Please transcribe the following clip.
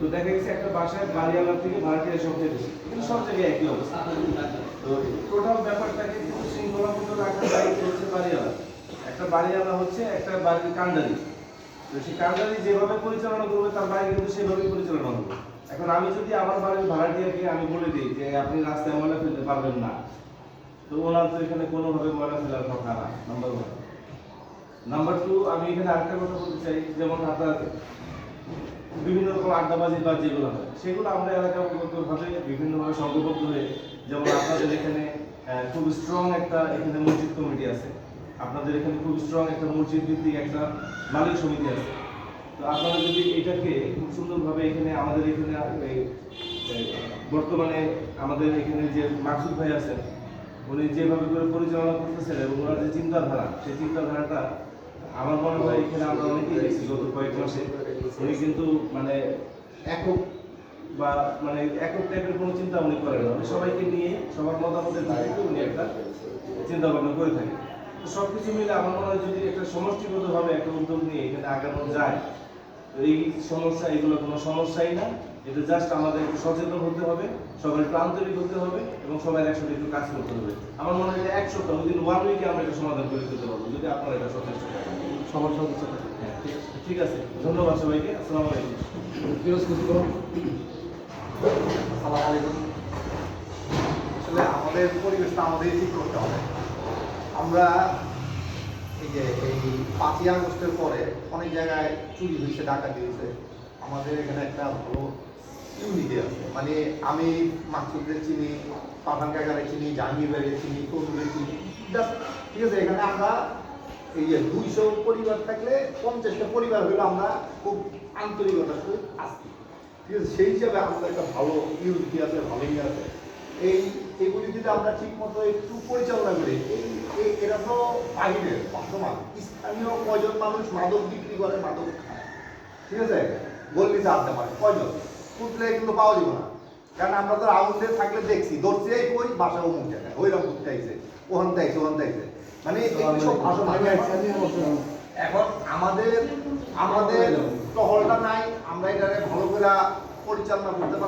তো দেখা গেছে একটা বাসায় থেকে সবচেয়ে বেশি। কিন্তু সব জায়গায় একই অবস্থা। টোটাল ব্যাপারটাকে দায়িত্ব হচ্ছে একটা বাড়িওয়ালা হচ্ছে একটা তো সেই যেভাবে পরিচালনা করবে, তার বাড়ি কিন্তু সেভাবেই পরিচালনা হবে এখন আমি যদি আমার বাড়ির ভাড়াটিয়াকে আমি বলে দিই যে, আপনি রাস্তায় ময়লা ফেলতে পারবেন না। তো ওনার তো এখানে কোনোভাবে ময়লা ফেলার কথা না নাম্বার ওয়ান নাম্বার টু আমি এখানে আরেকটা কথা বলতে চাই, যেমন আপনার বিভিন্ন রকম আড্ডাবাজি বা যেগুলো হয়, সেগুলো আমরা এলাকাগতভাবে বিভিন্নভাবে সংঘবদ্ধ হয়ে, যেমন আপনাদের এখানে খুব স্ট্রং একটা এখানে মসজিদ কমিটি আছে। আপনাদের এখানে খুব স্ট্রং একটা মসজিদ ভিত্তিক একটা মালিক সমিতি আছে। তো আপনারা যদি এটাকে খুব সুন্দরভাবে এখানে আমাদের এখানে বর্তমানে আমাদের এখানে যে মাকসুদ ভাই আছেন, উনি যেভাবে করে পরিচালনা করতেছেন এবং ওনার যে চিন্তাধারা, সেই চিন্তাধারাটা আমার মনে হয় এখানে আমরা অনেকেই দেখছি গত কয়েক মাসে। উনি কিন্তু মানে একক বা মানে একক টাইপের কোনো চিন্তা উনি করেন না। উনি সবাইকে নিয়ে, সবার মতামতের ভিত্তিতে উনি একটা চিন্তা ভাবনা করে থাকেন। সব কিছু মিলে আমার মনে হয় যদি একটা সমষ্টিগতভাবে একটা উদ্যোগ নিয়ে এখানে আগানো যায়, এই সমস্যা, এগুলো কোনো সমস্যাই না। এটা জাস্ট আমাদের একটু সচেতন হতে হবে সবাই একটু আন্তরিক হতে হবে এবং সবাই একসাথে একটু কাজ করতে হবে। আমার মনে হয় যে এক সপ্তাহ উইদিন ওয়ান উইকে আমরা এটা সমাধান করে দিতে পারব যদি আপনারা এটা সচেষ্ট থাকেন। সবার সদস্য হ্যাঁ, ঠিক- আছে। ধন্যবাদ সবাইকে। আসসালামু আলাইকুম। আসসালামু আলাইকুম। আসলে আমাদের পরিবেশটা আমাদের ঠিক করতে হবে। আমরা এই যে এই পাঁচই আগস্টের পরে অনেক জায়গায় চুরি হয়েছে ডাকাতি হয়েছে। আমাদের এখানে একটা ভালো ইউনিটি আছে। মানে আমি মাকসুদদের চিনি, পাঠান কাকারে চিনি জাহাঙ্গীরের চিনি তরুণের চিনি ঠিক আছে, এখানে আমরা এই যে দুইশো পরিবার থাকলে পঞ্চাশটা পরিবার হলে আমরা খুব আন্তরিকতার সহিত আসি ঠিক আছে, সেই হিসাবে আমাদের একটা ভালো ইউনিটি আছে, ভালো ইয়ে আছে। এই, এগুলি যদি আমরা ঠিক মতো একটু পরিচালনা করি এই, এরা তো বাহিরের, বর্তমান। স্থানীয় কয়জন মানুষ মাদক বিক্রি করে, মাদক খায়। ঠিক আছে? গল্লিতে আড্ডা পারে। কয়জন? খুঁজলে এগুলো পাওয়া যাবে না। কারণ আমরা তো আউটে থাকলে দেখছি ধরছি এই কই বাসা অমুক জায়গায়। ওইরকম করতে আইছে ওখান থেকে ওখান থেকে মানে সব ভাষা এখন আমাদের আমাদের টহলটা নাই আমরা এটা ভালো করে পরিচালনা করতে পারি